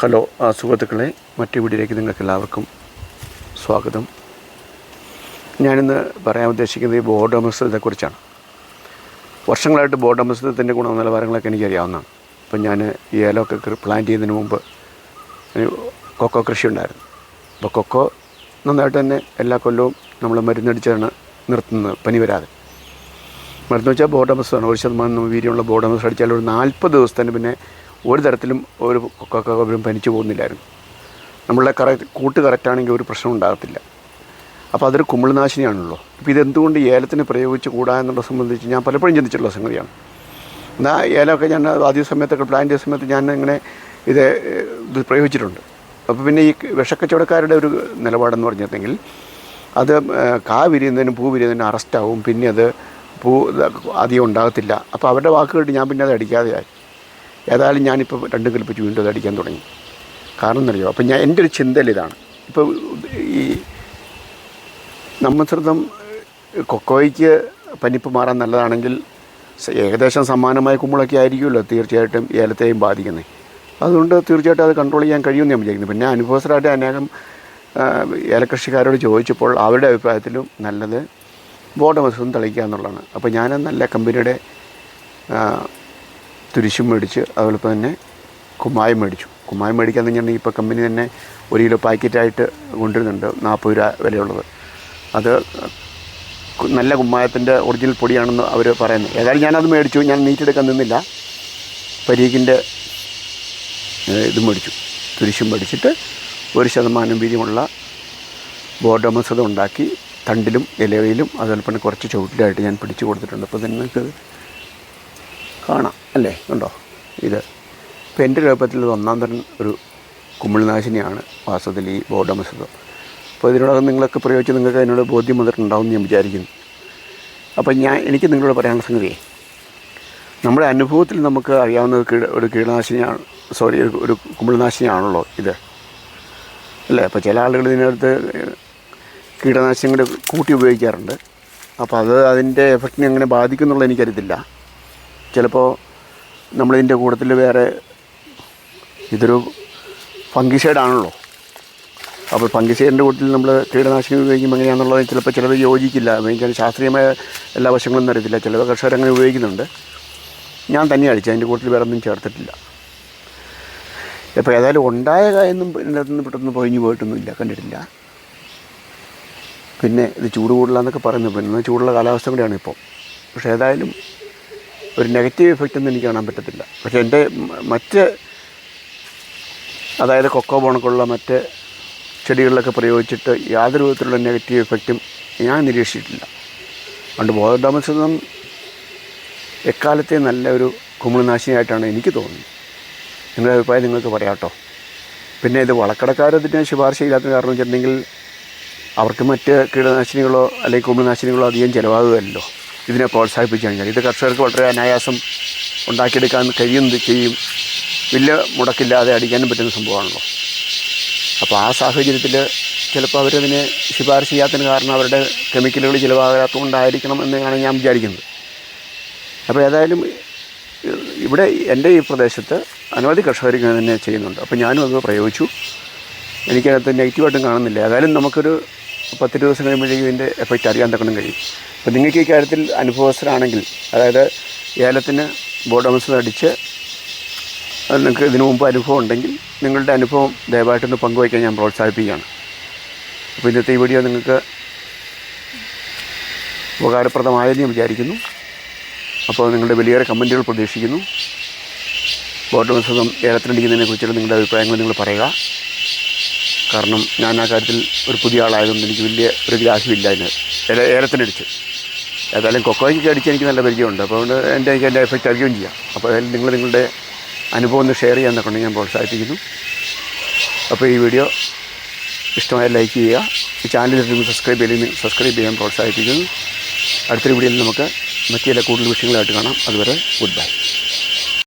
Hello സുഹൃത്തുക്കളെ മറ്റു വീടിലേക്ക് നിങ്ങൾക്ക് എല്ലാവർക്കും സ്വാഗതം. ഞാനിന്ന് പറയാൻ ഉദ്ദേശിക്കുന്നത് ഈ ബോർഡ് മിശ്രിതത്തെക്കുറിച്ചാണ് വർഷങ്ങളായിട്ട് ബോർഡ് മിശ്രിതത്തിന്റെ ഗുണനിലവാരങ്ങളൊക്കെ എനിക്കറിയാവുന്നതാണ്. അപ്പം ഞാൻ ഈ ഏലമൊക്കെ പ്ലാൻ ചെയ്യുന്നതിന് മുമ്പ് കൊക്കോ കൃഷി ഉണ്ടായിരുന്നു. അപ്പോൾ കൊക്കോ നന്നായിട്ട് തന്നെ എല്ലാ കൊല്ലവും നമ്മൾ മരുന്നടിച്ചാണ് നിർത്തുന്നത് പനി വരാതെ. മരുന്ന് വെച്ചാൽ ബോർഡമസാണ് ഒരു ശതമാനം വീര്യമുള്ള ബോർഡമസ് അടിച്ചാൽ ഒരു നാൽപ്പത് ദിവസത്തിന് പിന്നെ ഒരു തരത്തിലും ഒരു കൊക്കോവരും പനിച്ചു പോകുന്നില്ലായിരുന്നു. നമ്മളുടെ കറക്റ്റ് കൂട്ട് കറക്റ്റാണെങ്കിൽ ഒരു പ്രശ്നം ഉണ്ടാകത്തില്ല. അപ്പോൾ അതൊരു കുമിൾനാശിനിയാണല്ലോ. ഇപ്പോൾ ഇതെന്തുകൊണ്ട് ഏലത്തിന് പ്രയോഗിച്ച് കൂടാ എന്നുള്ളത് സംബന്ധിച്ച് ഞാൻ പലപ്പോഴും ചിന്തിച്ചിട്ടുള്ള സംഗതിയാണ്. എന്നാൽ ഏലമൊക്കെ ഞാൻ ആദ്യ സമയത്തൊക്കെ പ്ലാൻ ചെയ്ത സമയത്ത് ഞാൻ ഇങ്ങനെ ഇത് പ്രയോഗിച്ചിട്ടുണ്ട്. അപ്പോൾ പിന്നെ ഈ വിഷക്കച്ചവടക്കാരുടെ ഒരു നിലപാടെന്ന് പറഞ്ഞിട്ടുണ്ടെങ്കിൽ അത് കാ വിരിയുന്നതിനും പൂ വിരിയുന്നതിനും അറസ്റ്റാവും. പിന്നെ അത് പൂ അധികം ഉണ്ടാകത്തില്ല. അപ്പോൾ അവരുടെ വാക്ക് കേട്ട് ഞാൻ പിന്നെ അത് അടിക്കാതെയായി. ഏതായാലും ഞാനിപ്പോൾ രണ്ടും കൽപ്പിച്ച് വീണ്ടും അത് അടിക്കാൻ തുടങ്ങി. കാരണം എന്നറിയോ അപ്പം ഞാൻ എന്റെ ഒരു ചിന്തയിൽ ഇതാണ്. ഇപ്പോൾ ഈ നമ്മശ്രിതം കൊക്കോയ്ക്ക് പനിപ്പ് മാറാൻ നല്ലതാണെങ്കിൽ ഏകദേശം സമാനമായ കുമ്പളൊക്കെ ആയിരിക്കുമല്ലോ തീർച്ചയായിട്ടും ഏലത്തെയും ബാധിക്കുന്നത് അതുകൊണ്ട് തീർച്ചയായിട്ടും അത് കൺട്രോൾ ചെയ്യാൻ കഴിയുമെന്ന് ഞാൻ വിചാരിക്കുന്നു. പിന്നെ അനുഭവസ്ഥരായിട്ട് അനേകം ഏലകൃഷിക്കാരോട് ചോദിച്ചപ്പോൾ അവരുടെ അഭിപ്രായത്തിലും നല്ലത് ബോർഡ് മത്സരം തെളിയിക്കുക എന്നുള്ളതാണ്. അപ്പോൾ ഞാൻ നല്ല കമ്പനിയുടെ തുരിശും മേടിച്ച് അതുപോലെ തന്നെ കുമ്മായം മേടിച്ചു. കുമ്മായം മേടിക്കാൻ തന്നെയാണ് ഇപ്പോൾ കമ്പനി തന്നെ ഒരു കിലോ പാക്കറ്റായിട്ട് കൊണ്ടുവരുന്നുണ്ട് നാൽപ്പത് രൂപ വിലയുള്ളത്. അത് നല്ല കുമ്മായത്തിന്റെ ഒറിജിനൽ പൊടിയാണെന്ന് അവർ പറയുന്നത് ഏതായാലും ഞാനത് മേടിച്ചു. ഞാൻ നീറ്റെടുക്കാൻ നിന്നില്ല. പരീക്കിന്റെ ഇത് മേടിച്ചു. തുരിശും മേടിച്ചിട്ട് ഒരു ശതമാനം വീര്യമുള്ള ബോർഡമസത ഉണ്ടാക്കി തണ്ടിലും ഇലയിലും അതുപോലെ തന്നെ കുറച്ച് ചുവട്ടിലായിട്ട് ഞാൻ പിടിച്ചു കൊടുത്തിട്ടുണ്ട്. അപ്പോൾ തന്നെ നിങ്ങൾക്ക് കാണാം അല്ലേ? ഉണ്ടോ ഇത് ഇപ്പം എന്റെ രൂപത്തിൽ ഇത് ഒന്നാം തരം ഒരു കുമിൾനാശിനിയാണ് വാസ്തവത്തിൽ ഈ ബോർഡമസതം അപ്പോൾ ഇതിനോടകം നിങ്ങളൊക്കെ പ്രയോഗിച്ച് നിങ്ങൾക്ക് അതിനോട് ബോധ്യം വന്നിട്ടുണ്ടാവും ഞാൻ വിചാരിക്കുന്നു. അപ്പോൾ ഞാൻ എനിക്ക് നിങ്ങളോട് പറയാനുള്ള സംഗതിയെ നമ്മുടെ അനുഭവത്തിൽ നമുക്ക് അറിയാവുന്ന കീട ഒരു കീടനാശിനിയാണ് സോറി ഒരു ഒരു ഇത്. അല്ലേ? അപ്പോൾ ചില ആളുകൾ ഇതിനകത്ത് കീടനാശിനികൾ കൂട്ടി ഉപയോഗിക്കാറുണ്ട്. അപ്പോൾ അത് അതിന്റെ എഫക്റ്റിനെ അങ്ങനെ ബാധിക്കുന്നുള്ള എനിക്കറിയത്തില്ല. ചിലപ്പോൾ നമ്മളിതിന്റെ കൂട്ടത്തിൽ വേറെ ഇതൊരു ഫംഗിസൈഡാണല്ലോ. അപ്പോൾ ഫംഗിസൈഡിന്റെ കൂട്ടത്തിൽ നമ്മൾ കീടനാശിനി ഉപയോഗിക്കുമ്പോൾ എങ്ങനെയാണെന്നുള്ളത് ചിലപ്പോൾ ചിലത് യോജിക്കില്ല. എനിക്കത് ശാസ്ത്രീയമായ എല്ലാ വശങ്ങളൊന്നും അറിയത്തില്ല. കർഷകർ അങ്ങനെ ഉപയോഗിക്കുന്നുണ്ട്. ഞാൻ തന്നെ അടിച്ചു അതിന്റെ കൂട്ടത്തിൽ വേറെ ഒന്നും ചേർത്തിട്ടില്ല. ഇപ്പോൾ ഏതായാലും ഉണ്ടായ കായൊന്നും ഇതിനകത്ത് നിന്ന് പെട്ടെന്ന് പൊഴിഞ്ഞു പോയിട്ടൊന്നുമില്ല. കണ്ടിട്ടില്ല. പിന്നെ ഇത് ചൂട് കൂടുതലാന്നൊക്കെ പറയുന്നു. പിന്നെ ചൂടുള്ള കാലാവസ്ഥ കൂടെയാണ് ഇപ്പോൾ പക്ഷേ ഏതായാലും ഒരു നെഗറ്റീവ് ഇഫക്റ്റ് ഒന്നും എനിക്ക് കാണാൻ പറ്റത്തില്ല. പക്ഷേ എന്റെ മറ്റ് അതായത് കൊക്കോ പോണക്കുള്ള മറ്റ് ചെടികളിലൊക്കെ പ്രയോഗിച്ചിട്ട് യാതൊരു വിധത്തിലുള്ള നെഗറ്റീവ് എഫക്റ്റും ഞാൻ നിരീക്ഷിച്ചിട്ടില്ല. അതുകൊണ്ട് ബോധതാമസം എക്കാലത്തെ നല്ല ഒരു കുമിളിനാശിനിയായിട്ടാണ് എനിക്ക് തോന്നുന്നത്. നിങ്ങളുടെ അഭിപ്രായം നിങ്ങൾക്ക് പറയാട്ടോ. പിന്നെ ഇത് വളക്കടക്കാരതിന് ശുപാർശ ഇല്ലാത്ത കാരണം വെച്ചിട്ടുണ്ടെങ്കിൽ അവർക്ക് മറ്റ് കീടനാശിനികളോ അല്ലെങ്കിൽ കുമിൾനാശിനികളോ അധികം ചിലവാകുകയല്ലോ. ഇതിനെ പ്രോത്സാഹിപ്പിച്ചു കഴിഞ്ഞാൽ ഇത് കർഷകർക്ക് വളരെ അനായാസം ഉണ്ടാക്കിയെടുക്കാൻ കഴിയുന്നത് ചെയ്യും. വലിയ മുടക്കില്ലാതെ അടിക്കാനും പറ്റുന്ന സംഭവമാണല്ലോ. അപ്പോൾ ആ സാഹചര്യത്തിൽ ചിലപ്പോൾ അവരതിനെ ശുപാർശ ചെയ്യാത്തതിന് കാരണം അവരുടെ കെമിക്കലുകൾ ചിലവാകാത്തതുകൊണ്ടായിരിക്കണം എന്നാണ് ഞാൻ വിചാരിക്കുന്നത്. അപ്പോൾ ഏതായാലും ഇവിടെ എന്റെ ഈ പ്രദേശത്ത് അനവധി കർഷകർ ഇങ്ങനെ തന്നെ ചെയ്യുന്നുണ്ട്. അപ്പോൾ ഞാനും അത് പ്രയോഗിച്ചു. എനിക്കതിനകത്ത് നെഗറ്റീവായിട്ടും കാണുന്നില്ല. ഏതായാലും നമുക്കൊരു പത്ത് ദിവസം കഴിയുമ്പോഴേക്കും ഇതിന്റെ എഫക്റ്റ് അറിയാൻ തക്കണം കഴിയും. അപ്പോൾ നിങ്ങൾക്ക് ഈ കാര്യത്തിൽ അനുഭവസ്ഥരാണെങ്കിൽ അതായത് ഏലത്തിന് ബോർഡമസ് അടിച്ച് നിങ്ങൾക്ക് ഇതിനു മുമ്പ് അനുഭവം ഉണ്ടെങ്കിൽ നിങ്ങളുടെ അനുഭവം ദയവായിട്ടൊന്ന് പങ്കുവയ്ക്കാൻ ഞാൻ പ്രോത്സാഹിപ്പിക്കുകയാണ്. അപ്പോൾ ഇന്നത്തെ ഈ വീഡിയോ നിങ്ങൾക്ക് ഉപകാരപ്രദമായെന്ന് ഞാൻ വിചാരിക്കുന്നു. അപ്പോൾ നിങ്ങളുടെ വലിയേറെ കമന്റുകൾ പ്രതീക്ഷിക്കുന്നു. മത്സരം ഏലത്തിനടിക്കുന്നതിനെ കുറിച്ചുള്ള നിങ്ങളുടെ അഭിപ്രായങ്ങൾ നിങ്ങൾ പറയുക. കാരണം ഞാൻ ആ കാര്യത്തിൽ ഒരു പുതിയ ആളായതുകൊണ്ട് എനിക്ക് വലിയ ഒരു ഗ്രാഹ്യമില്ല അതിന്. ഏല ഏലത്തിനടിച്ച് ഏതായാലും കൊക്കോയ്ക്ക് അടിച്ച് എനിക്ക് നല്ല പരിചയമുണ്ട്. അപ്പോൾ അതുകൊണ്ട് എന്റെ എനിക്ക് എന്റെ എഫക്റ്റ് അറിയുകയും ചെയ്യാം. അപ്പോൾ അതിൽ നിങ്ങൾ നിങ്ങളുടെ അനുഭവം ഒന്ന് ഷെയർ ചെയ്യാൻ കൊണ്ട് ഞാൻ പ്രോത്സാഹിപ്പിക്കുന്നു. അപ്പോൾ ഈ വീഡിയോ ഇഷ്ടമായ ലൈക്ക് ചെയ്യുക. ഈ ചാനൽ നിങ്ങൾ സബ്സ്ക്രൈബ് ചെയ്ത് സബ്സ്ക്രൈബ് ചെയ്യാൻ പ്രോത്സാഹിപ്പിക്കുന്നു. അടുത്തൊരു വീഡിയോയിൽ നമുക്ക് മറ്റു ചില കൂടുതൽ വിഷയങ്ങളായിട്ട് കാണാം. അതുവരെ ഗുഡ് ബൈ.